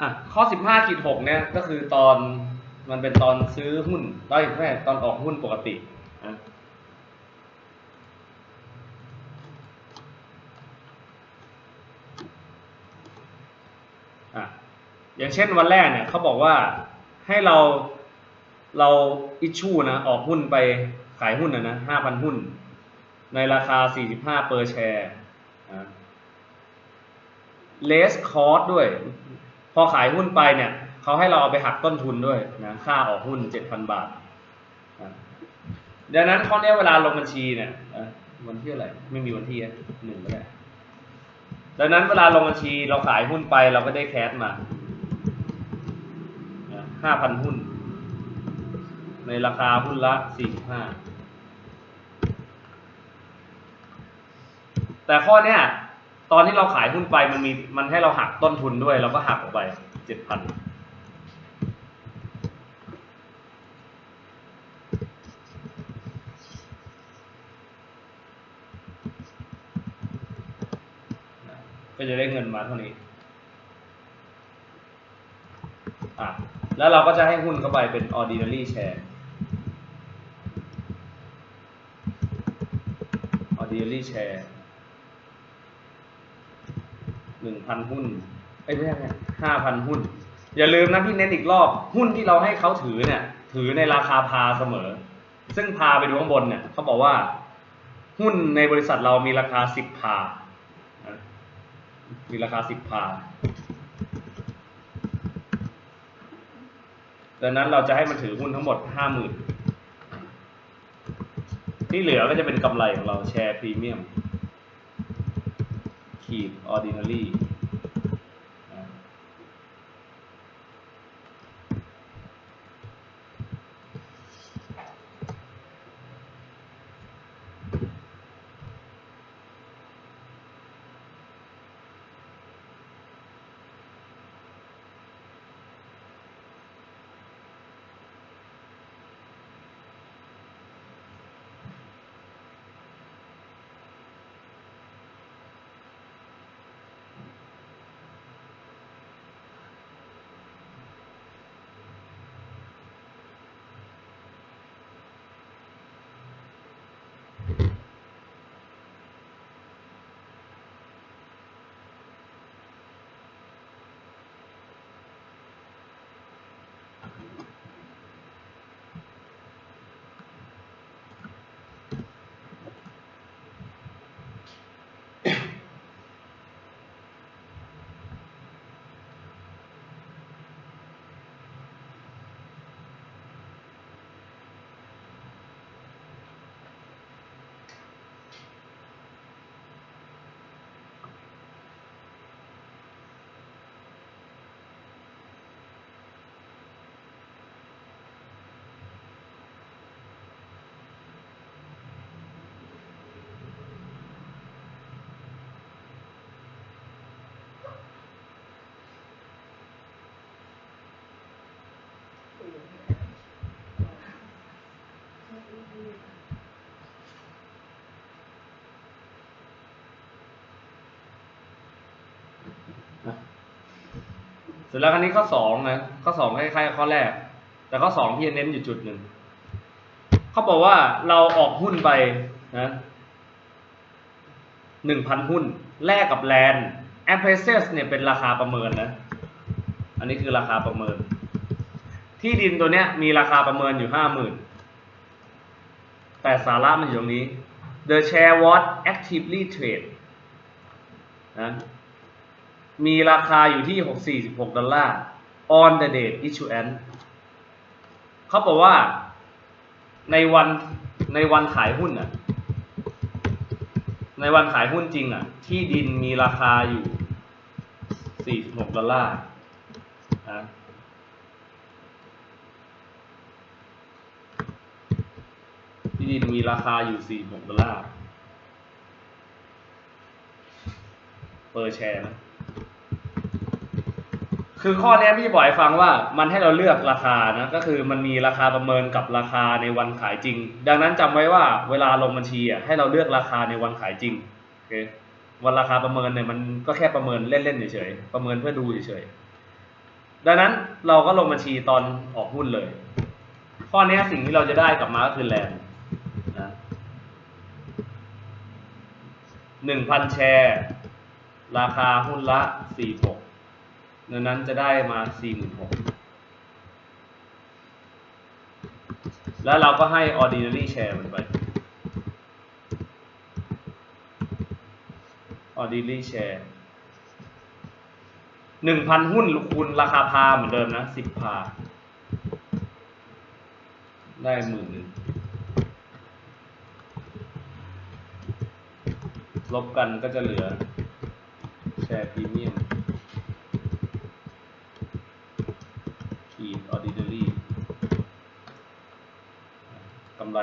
อะข้อสิบห้าขีดหกเนี่ยก็คือตอนมันเป็นตอนซื้อหุ้นได้แม่ตอนออกหุ้นปกติอะอย่างเช่นวันแรกเนี่ยเขาบอกว่าให้เราเราอิชชูนะออกหุ้นไปขายหุ้นนะนะห้าพันหุ้น ในราคาสี่สิบห้าเปอร์แชร์อะเลสคอร์สด้วย พอขายหุ้นไปเนี่ยเขาให้เราเอาไปหักต้นทุนด้วยนะค่าออกหุ้นเจ็ดพันบาทดังนั้นข้อนี้เวลาลงบัญชีเนี่ยวันที่อะไรไม่มีวันที่หนึ่งก็ได้ดังนั้นเวลาลงบัญชีเราขายหุ้นไปเราก็ได้แคสมาห้าพันหุ้น ในราคาหุ้นละสี่สิบห้าแต่ข้อเนี้ย ตอนที่เราขายหุ้นไปมันมีมันให้เราหักต้นทุนด้วย เราก็หักออกไปเจ็ดพันก็จะได้เงินมาเท่านี้ อะ แล้วเราก็จะให้หุ้นเข้าไปเป็น ordinary share ordinary share หนึ่งพันหุ้นเอ้ยไม่ใช่ห้าพันหุ้น อย่าลืมนะพี่เน้นอีกรอบหุ้นที่เราให้เขาถือเนี่ย ถือในราคาพาเสมอ ซึ่งพาไปดูข้างบนเนี่ยเขาบอกว่า หุ้นในบริษัทเรามีราคาสิบพา มีราคาสิบพาดังนั้นเราจะให้มันถือหุ้นทั้งหมดห้าหมื่นที่เหลือก็จะเป็นกำไรของเราแชร์พรีเมียม ขีด ordinary ร็จแล้วคราวนี้ข้อสองนะข้อสองคล้ายๆข้อแรก แต่ข้อสองพี่จะเน้นอยู่จุดหนึ่งเขาบอกว่าเราออกหุ้นไปนะหนึ่งพันหุ้น แลกกับแลนด์ a p p r a i s e s เนี่ยเป็นราคาประเมินนะ อันนี้คือราคาประเมิน ที่ดินตัวเนี้ยมีราคาประเมินอยู่ห้าหมื่นแต่สาระมันอยู่ตรงนี้ the share was actively trade นะ มีราคาอยู่ที่ 646 ดอลลาร์ on the date issuance เขาบอกว่าในวันในวันขายหุ้นอะ ในวันขายหุ้นจริงอะ ที่ดินมีราคาอยู่ 46 ดอลลาร์นะที่ดินมีราคาอยู่ 46 ดอลลาร์ เปอร์แชร์นะ คือข้อนี้พี่บอกให้ฟังว่ามันให้เราเลือกราคานะก็คือมันมีราคาประเมินกับราคาในวันขายจริง ดังนั้นจำไว้ว่าเวลาลงบัญชีอะให้เราเลือกราคาในวันขายจริงโอเควันราคาประเมินเนี่ยมันก็แค่ประเมินเล่นๆเฉยๆประเมินเพื่อดูเฉยๆดังนั้นเราก็ลงบัญชีตอนออกหุ้นเลย ข้อนี้สิ่งที่เราจะได้กลับมาก็คือแลนนะหนึ่งพันแชร์ ราคาหุ้นละสี่หก ดังนั้นจะได้มาสี่หมื่นแล้วเราก็ให้ ordinary share มันไป ordinary share หนึ่งพันหุ้นคูณราคาพาเหมือนเดิมนะสิบพา ได้หมื่นหนึ่งลบกันก็จะเหลือแชร์พรีเมียมขีด ordinary กำไร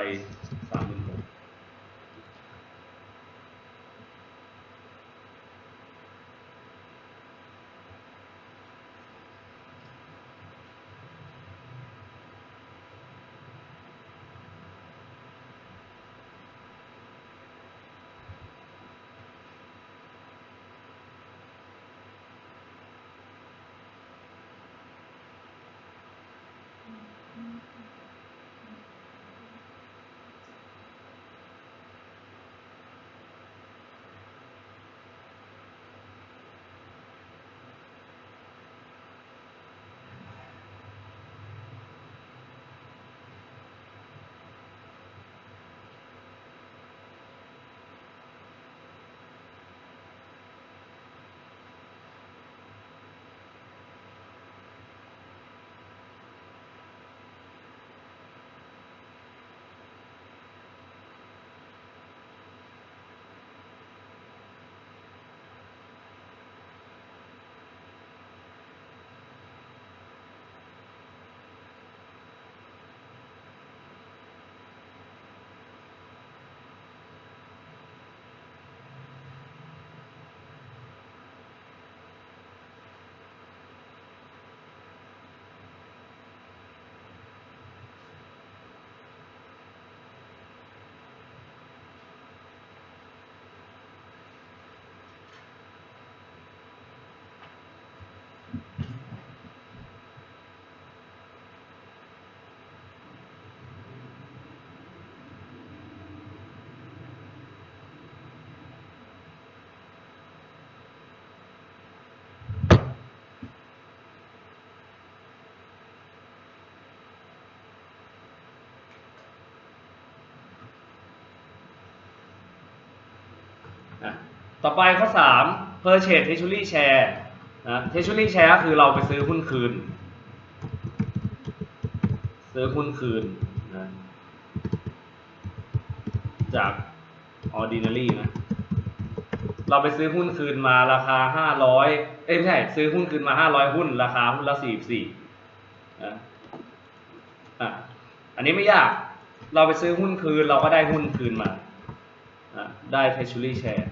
ต่อไปข้อสาม purchase treasury share นะ treasury share คือเราไปซื้อหุ้นคืน ซื้อหุ้นคืนนะจาก ordinary นะ เราไปซื้อหุ้นคืนมาราคาห้าร้อยเอ้ยไม่ใช่ซื้อหุ้นคืนมาห้าร้อยหุ้น ราคาหุ้นละสี่สี่นะอะอันนี้ไม่ยาก เราไปซื้อหุ้นคืนเราก็ได้หุ้นคืนมาอะได้ treasury share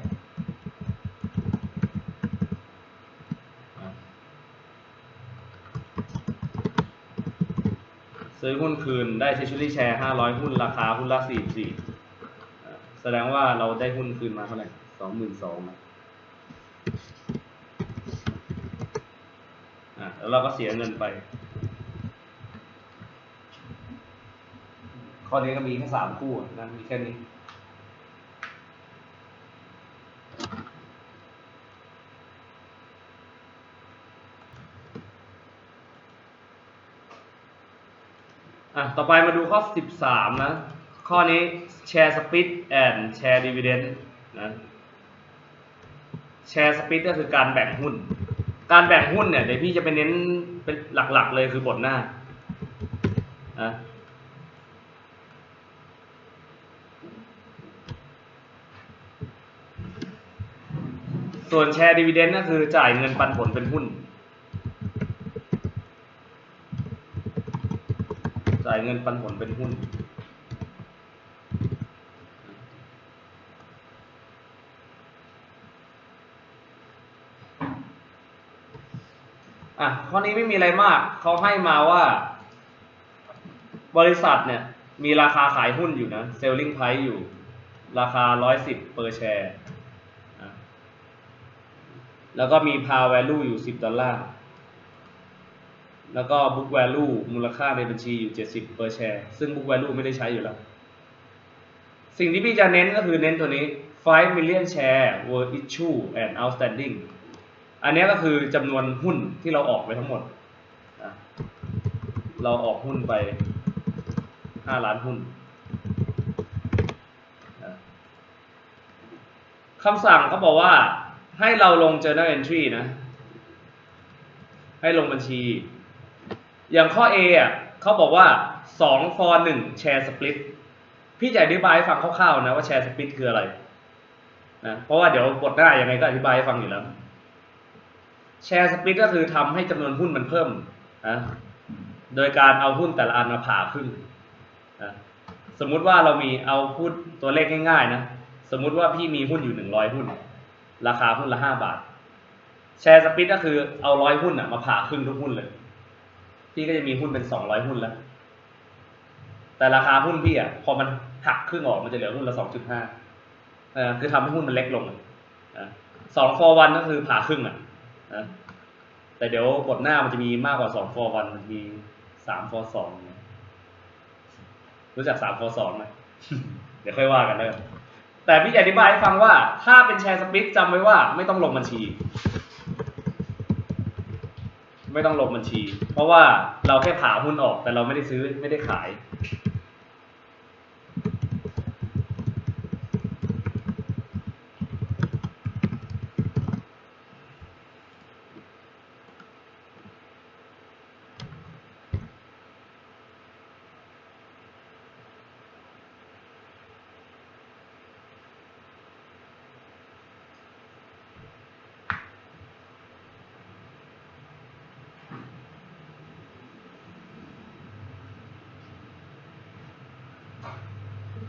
ซื้อหุ้นคืนได้ treasury share 500 หุ้นราคาหุ้นละ 44 แสดงว่าเราได้หุ้นคืนมาเท่าไหร่ 22,000อะอะแล้วเราก็เสียเงินไป ข้อนี้ก็มีแค่สามคู่นะมีแค่นี้ อะ ต่อไปมาดูข้อ 13 นะ ข้อนี้แชร์สปิ t แอนแชร์ดีเวเดนนะแชร์สปิ t ก็คือการแบ่งหุ้น การแบ่งหุ้นเนี่ยเดี๋ยวพี่จะไปเน้นเป็นหลักๆเลยคือบทหน้านะส่วนแชร์ดีเวเดนก็คือจ่ายเงินปันผลเป็นหุ้น จ่าย เงินปันผลเป็นหุ้น อะ ข้อนี้ไม่มีอะไรมาก เขาให้มาว่า บริษัทเนี่ย มีราคาขายหุ้นอยู่นะ selling price อยู่ ราคา 110 per share แล้วก็มี par value อยู่ 10 ดอลลาร์ แล้วก็ book value มูลค่าในบัญชีอยู่ 70 per share ซึ่ง book value ไม่ได้ใช้อยู่แล้ว สิ่งที่พี่จะเน้นก็คือเน้นตัวนี้ 5 million share were issue and outstanding อันนี้ก็คือจำนวนหุ้นที่เราออกไปทั้งหมด เราออกหุ้นไป 5 ล้านหุ้นคำสั่งเขาบอกว่าให้เราลง journal entry นะ ให้ลงบัญชี อย่างข้อ A อะเขาบอกว่า 2 for 1 share split พี่จะอธิบายให้ฟังคร่าวๆนะว่า share split คืออะไรนะเพราะว่าเดี๋ยวบทหน้ายังไงก็อธิบายให้ฟังอยู่แล้ว share split ก็คือทำให้จำนวนหุ้นมันเพิ่มนะโดยการเอาหุ้นแต่ละอันมาผ่าครึ่งนะสมมุติว่าเรามีเอาพูดตัวเลขง่ายๆนะสมมุติว่าพี่มีหุ้นอยู่ 100 หุ้น ราคาหุ้นละ 5 บาท แชร์สปิทก็คือเอาร้อยหุ้นอะมาผ่าครึ่งทุกหุ้นเลย พี่ก็จะมีหุ้นเป็นสองร้อยหุ้นแล้วแต่ราคาหุ้นพี่อะพอมันหักครึ่งออกมันจะเหลือหุ้นละสองจุดห้าคือทำให้หุ้นมันเล็กลงอะสอง for one ก็คือผ่าครึ่งอะนะแต่เดี๋ยวบทหน้ามันจะมีมากกว่าสอง for one มันมีสาม for สองรู้จักสาม for สองไหมเดี๋ยวค่อยว่ากันเลยแต่พี่อธิบายให้ฟังว่าถ้าเป็นแชร์สปิทจำไว้ว่าไม่ต้องลงบัญชี ไม่ต้องลงบัญชี เพราะว่าเราแค่ผ่าหุ้นออกแต่เราไม่ได้ซื้อไม่ได้ขาย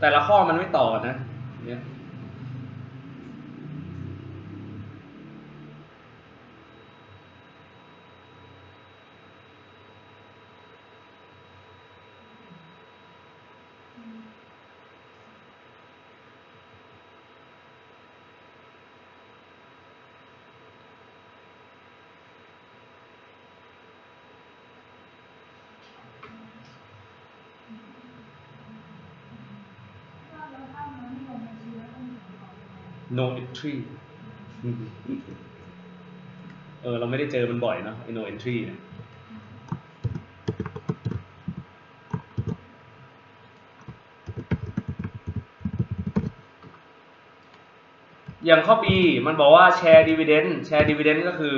แต่ละข้อมันไม่ต่อนะเนี่ย no entry เออเราไม่ได้เจอมันบ่อยเนอะ no entry เนี่ยอย่างข้อ B มันบอกว่า share dividend share dividend ก็คือ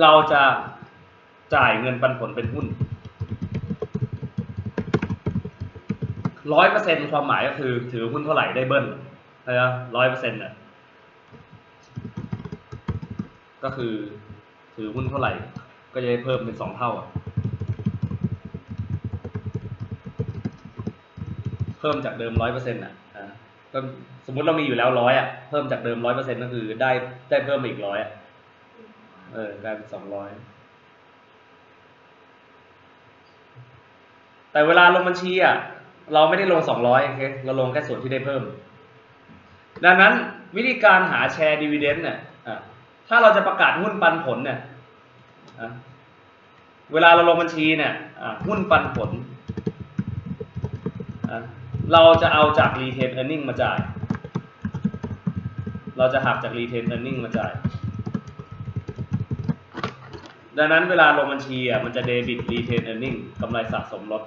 เราจะจ่ายเงินปันผลเป็นหุ้นร้อยเปอร์เซ็นความหมายก็คือถือหุ้นเท่าไหร่ได้เบิ้ล นะร้อยเปอร์เซ็นต์น่ะ ก็คือถือหุ้นเท่าไหร่ ก็จะได้เพิ่มเป็นสองเท่าอะเพิ่มจากเดิมร้อยเปอร์เซ็นต์อะก็สมมติเรามีอยู่แล้วร้อยอะ เพิ่มจากเดิมร้อยเปอร์เซ็นต์ก็คือได้ได้เพิ่มอีกร้อยอะ เออกลายเป็นสองร้อยแต่เวลาลงบัญชีอะ เราไม่ได้ลงสองร้อยโอเคเราลงแค่ส่วนที่ได้เพิ่ม ดังนั้นวิธีการหาแชร์ดีเวเดนต์เนี่ยถ้าเราจะประกาศหุ้นปันผลเนี่ยเวลาเราลงบัญชีเนี่ยหุ้นปันผล เราจะเอาจาก retain earning มาจ่าย เราจะหักจาก retain earning มาจ่าย ดังนั้นเวลาลงบัญชีอะมันจะ debit retain earning กำไรสะสมลด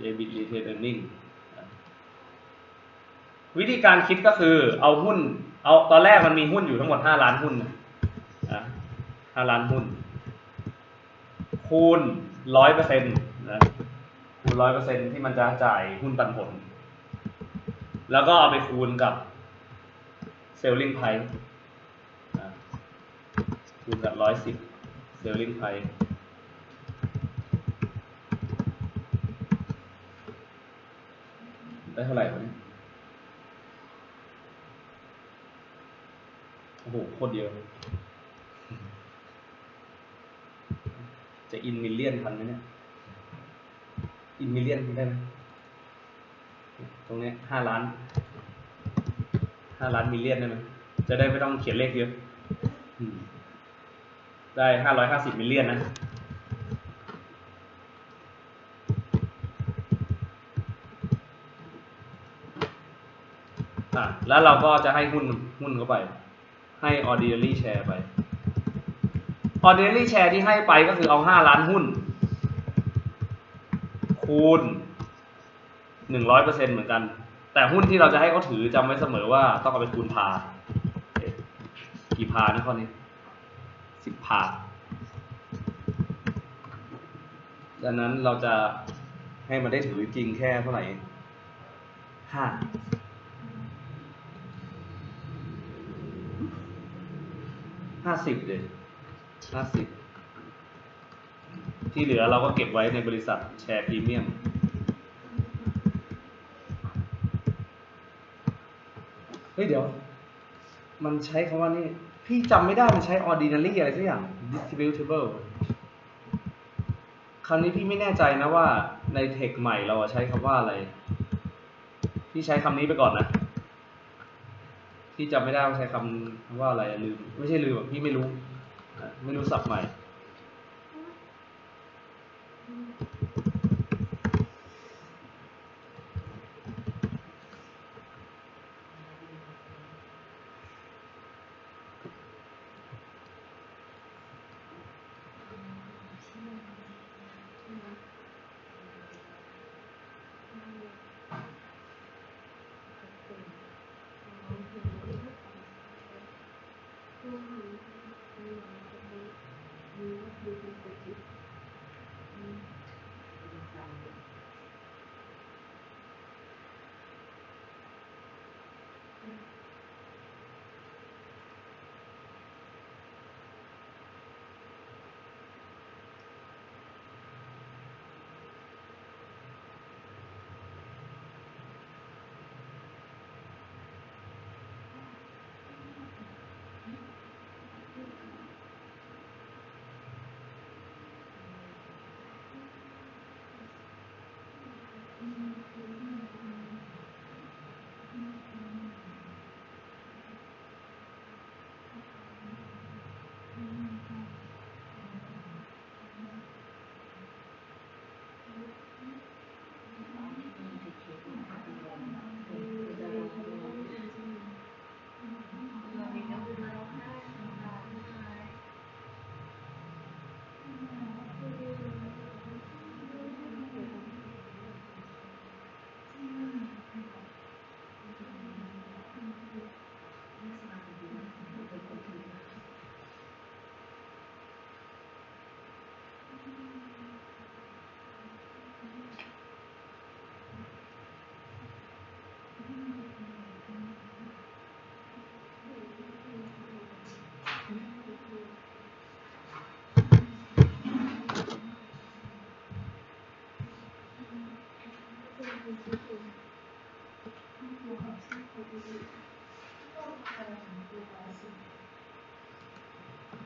debit retain earning วิธีการคิดก็คือเอาหุ้น เอาตอนแรกมันมีหุ้นอยู่ทั้งหมดห้าล้านหุ้นนะห้าล้านหุ้น คูณร้อยเปอร์เซ็นต์นะคูณร้อยเปอร์เซ็นที่มันจะจ่ายหุ้นปันผล แล้วก็เอาไปคูณกับ selling price อะคูณกับร้อยสิบ selling price ได้เท่าไหร่วะเนี่ย โอ้โหโคตรเยอะ จะอินมิลเลียนทันไหมเนี่ย อินมิลเลียนได้ไหมตรงนี้ห้าล้านห้าล้านมิลเลียนได้ไหมจะได้ไม่ต้องเขียนเลขเยอะได้ห้าร้อยห้าสิบมิลเลียนนะอะแล้วเราก็จะให้หุ้นหุ้นเข้าไป ให้ ordinary share ไป ordinary share ที่ให้ไปก็คือเอาห้าล้านหุ้น คูณหนึ่งร้อยเปอร์เซ็นเหมือนกัน แต่หุ้นที่เราจะให้เขาถือจำไว้เสมอว่าต้องเอาไปคูณพา กี่พานะข้อนี้สิบพา ดังนั้นเราจะให้มันได้ถือจริงแค่เท่าไหร่ห้า ห้าสิบเลยห้าสิบที่เหลือเราก็เก็บไว้ในบริษัทแชร์พรีเมียมเฮ้ยเดี๋ยว มันใช้คำว่านี่ พี่จำไม่ได้มันใช้ ordinary อะไรสักอย่าง distributable คำนี้พี่ไม่แน่ใจนะว่าในเทคใหม่เราใช้คำว่าอะไร พี่ใช้คำนี้ไปก่อนนะ ที่จำไม่ได้ว่าใช้คำว่าอะไรลืม ไม่ใช่ลืมอะพี่ไม่รู้ ไม่รู้ศัพท์ใหม่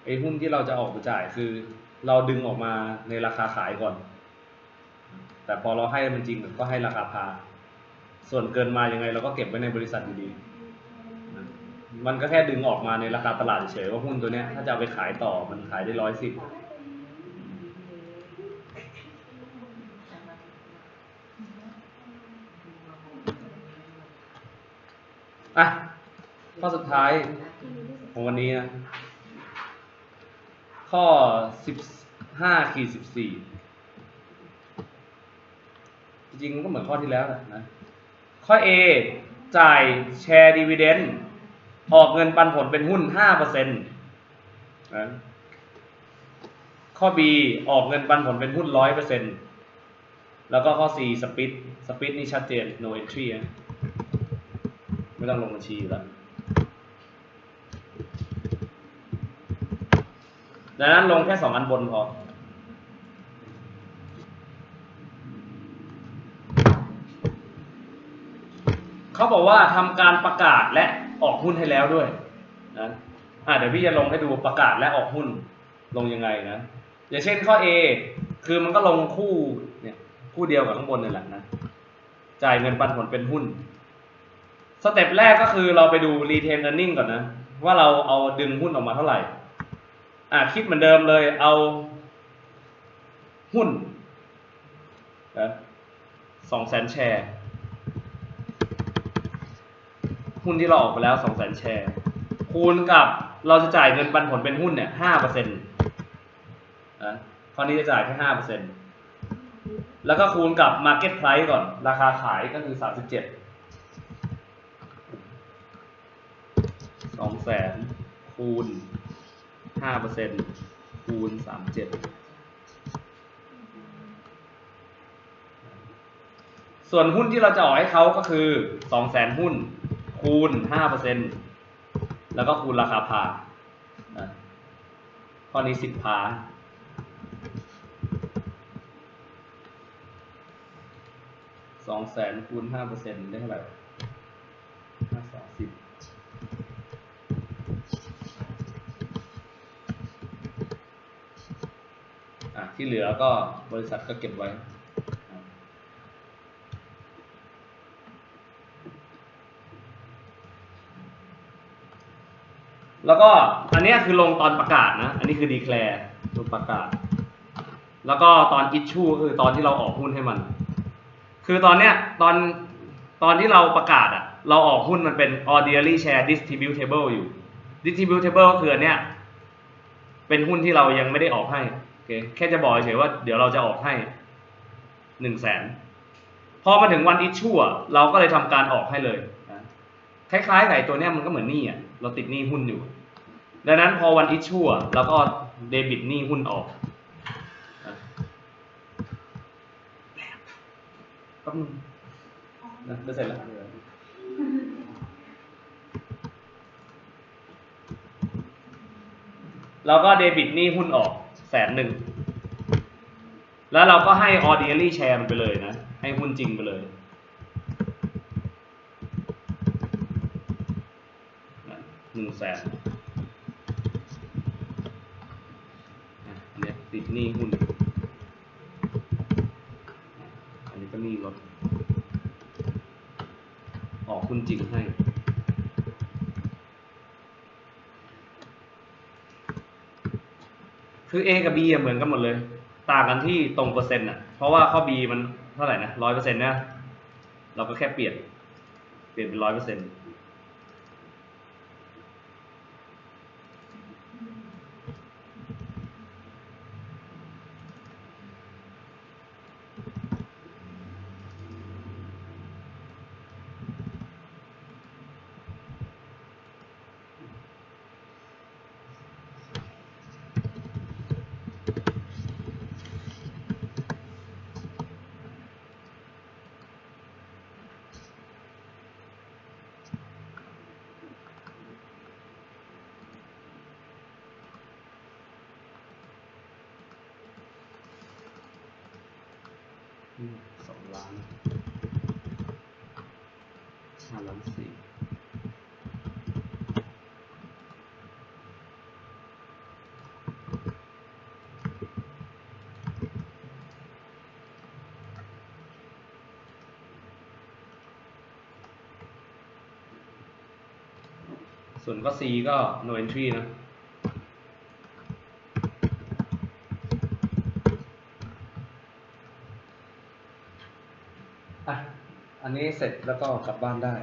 ไอ้หุ้นที่เราจะออกไปจ่ายคือ เราดึงออกมาในราคาขายก่อน แต่พอเราให้มันจริงก็ให้ราคาพา ส่วนเกินมายังไงเราก็เก็บไว้ในบริษัทอยู่ดี มันก็แค่ดึงออกมาในราคาตลาดเฉยๆว่าหุ้นตัวเนี้ยถ้าจะเอาไปขายต่อมันขายได้ร้อยสิบอะข้อสุดท้ายของวันนี้นะ ข้อสิบห้าขีดสิบสี่จริงๆมันก็เหมือนข้อที่แล้วแหละนะ ข้อ A จ่ายแชร์ดีเวเดนออกเงินปันผลเป็นหุ้นห้าเปอร์เซ็นะข้อ B ออกเงินปันผลเป็นหุ้นร้อยเปอร์เซ็นต์แล้วก็ข้อ C สปิดสปิดนี่ชัดเจน no entry นะไม่ต้องลงบัญชีอยู่แล้ว ดังนั้นลงแค่สองอันบนพอ เขาบอกว่าทำการประกาศและออกหุ้นให้แล้วด้วยนะอ่าเดี๋ยวพี่จะลงให้ดูประกาศและออกหุ้นลงยังไงนะ อย่างเช่นข้อ A คือมันก็ลงคู่เนี่ยคู่เดียวกับข้างบนนี่แหละนะ จ่ายเงินปันผลเป็นหุ้น สเต็ปแรกก็คือเราไปดู retain earning ก่อนนะ ว่าเราเอาดึงหุ้นออกมาเท่าไหร่ อะคิดเหมือนเดิมเลยเอาหุ้นนะสองแสนแชร์ หุ้นที่เราออกไปแล้วสองแสนแชร์ คูณกับเราจะจ่ายเงินปันผลเป็นหุ้นเนี่ยห้าเปอร์เซ็นต์นะคราวนี้จะจ่ายแค่ห้าเปอร์เซ็นต์แล้วก็คูณกับ Market Price ก่อน ราคาขายก็คือสามสิบเจ็ดสองแสนคูณ ห้าเปอร์เซ็นต์คูณสามเจ็ดส่วนหุ้นที่เราจะออกให้เขาก็คือสองแสนหุ้น คูณห้าเปอร์เซ็นต์แล้วก็คูณราคาพาข้อนี้สิบพาสองแสนคูณห้าเปอร์เซ็นต์ได้เท่าไหร่ห้าสองสิบอะ ที่เหลือก็บริษัทก็เก็บไว้ แล้วก็อันนี้คือลงตอนประกาศนะ อันนี้คือดีแคลร์ตัวประกาศ แล้วก็ตอนอิชชูก็คือตอนที่เราออกหุ้นให้มัน คือตอนเนี้ยตอนตอนที่เราประกาศอะเราออกหุ้นมันเป็น ordinary share distributable อยู่ distributable ก็คืออันเนี้ยเป็นหุ้นที่เรายังไม่ได้ออกให้ คแค่จะบอกเฉยๆว่าเดี๋ยวเราจะออกให้หนึ่งแสนพอมาถึงวันอิชชูอะเราก็เลยทำการออกให้เลยนะคล้ายๆไอ้ตัวเนี้ยมันก็เหมือนหนี้อะเราติดหนี้หุ้นอยู่ ดังนั้นพอวันอิชชูอะเราก็เดบิตหนี้หุ้นออกนะแป๊บนึงนะจะเสร็จแล้วเราก็เดบิตหนี้หุ้นออก แสนหนึ่งแล้วเราก็ให้ ordinary share มันไปเลยนะ ให้หุ้นจริงไปเลย หนึ่งแสนอันนี้ติดหนี้หุ้น อันนี้ก็หนี้ลดออกหุ้นจริงให้ คือ A กับ B อะเหมือนกันหมดเลย ต่างกันที่ตรงเปอร์เซ็นต์อะ เพราะว่าข้อ B มันเท่าไหร่นะร้อยเปอร์เซ็นต์นะ เราก็แค่เปลี่ยน เปลี่ยนเป็นร้อยเปอร์เซ็นต์ สองล้านห้าล้านสี่ส่วนก็ C ก็ no entry นะ อะ อันนี้ เสร็จแล้วก็กลับบ้านได้